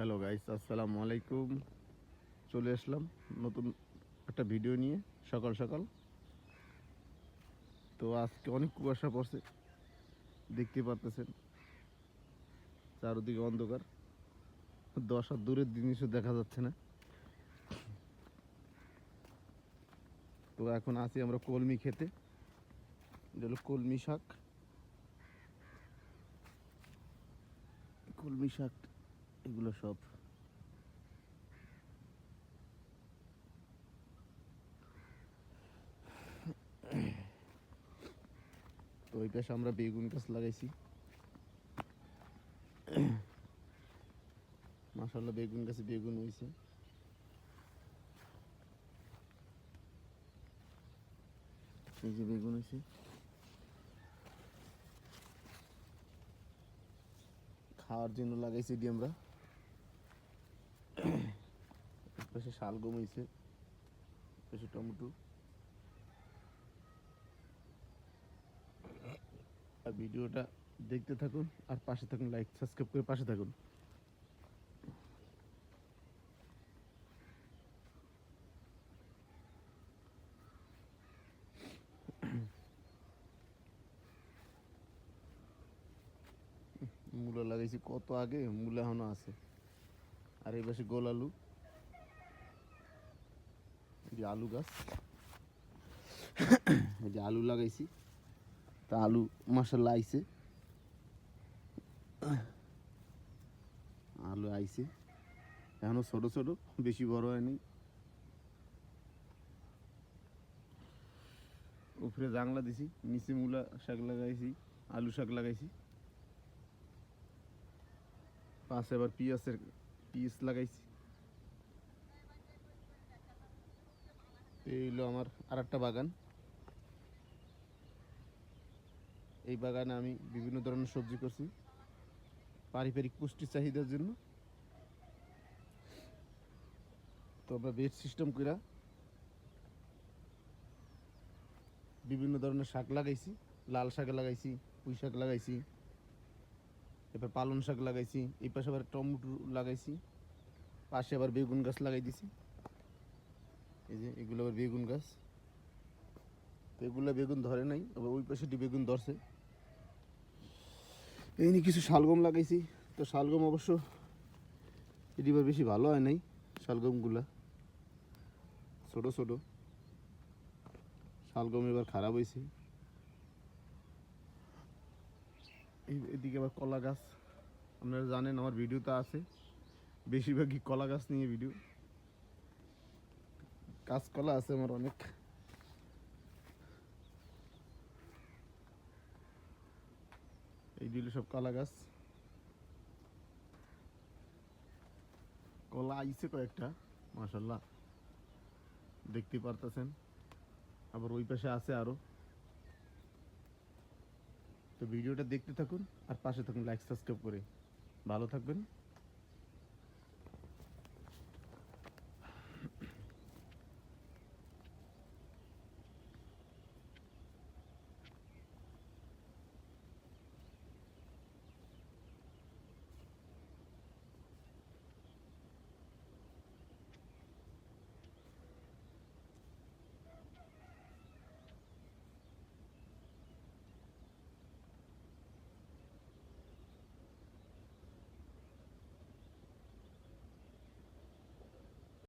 Hello guys আসসালামু আলাইকুম চলে আসলাম নতুন একটা ভিডিও নিয়ে, সকাল সকাল। তো আজকে অনেক কুয়াশা পড়ছে দেখতে পারতেছেন। চারদিকে অন্ধকার। দশ হাত দূরের জিনিসও দেখা যাচ্ছে না। তো এখন আছি আমরা কলমি খেতে। এটা হলো কলমি শাক। কলমি শাক এগুলো সব। তো ওই পাশে আমরা বেগুন গাছ লাগাইছি। মাসাল্লাহ বেগুন গাছে বেগুন হয়েছে এই যে বেগুন হয়েছে খাওয়ার জন্য লাগাইছি এটি আমরা। পাশে শালগম হয়েছে পাশে টমেটো। আর ভিডিওটা দেখতে থাকুন, আর পাশে থাকুন লাইক সাবস্ক্রাইব করে পাশে থাকুন। মূলা লাগাইছি কত আগে, মূলা এখনও আছে। আর এই পাশে গোল আলু। যে আলু গাছ। এই যে আলু লাগাইছি। তা আলু মাসাল্লাহ আইছে। আলু আইছে। এখনও ছোট ছোট, বেশি বড় হয়নি। উপরে জাংলা দিছি, নিচে মূলা শাক লাগাইছি, আলু শাক লাগাইছি। পাশে আবার পিঁয়াজের পিস লাগাইছি। এই হলো আমার আর একটা বাগান। এই বাগানে আমি বিভিন্ন ধরনের সবজি করছি, পারিবারিক পুষ্টি চাহিদার জন্য। তো আমরা বেড সিস্টেম কইরা বিভিন্ন ধরনের শাক লাগাইছি, লাল শাক লাগাইছি, পুঁই শাক লাগাইছি এবার পালং শাক লাগাইছি, এই পাশে আবার টমেটো লাগাইছি, পাশে আবার বেগুন গাছ লাগাই দিছি। এই যে এগুলো আবার বেগুন গাছ। তো এগুলো বেগুন ধরে নাই, আবার ওই পাশে বেগুন ধরছে। এই নিয়ে কিছু শালগম লাগাইছি। তো শালগম অবশ্য এটি এবার বেশি ভালো হয় নাই, শালগমগুলা। ছোট ছোট। শালগম এবার খারাপ হয়েছে এদিকে আবার কলা গাছ। আপনারা জানেন, আমার ভিডিওতে আছে। বেশিরভাগই কলা গাছ নিয়ে ভিডিও। কাঁচকলা আছে আমার অনেক। এইগুলো সব কলা গাছ। কলা আইছে কয়েকটা মাসাল্লাহ দেখতে পারতেছেন। আবার ওই পাশে আছে আরও। তো ভিডিওটা দেখতে থাকুন আর পাশে থাকুন লাইক সাবস্ক্রাইব করে। ভালো থাকবেন।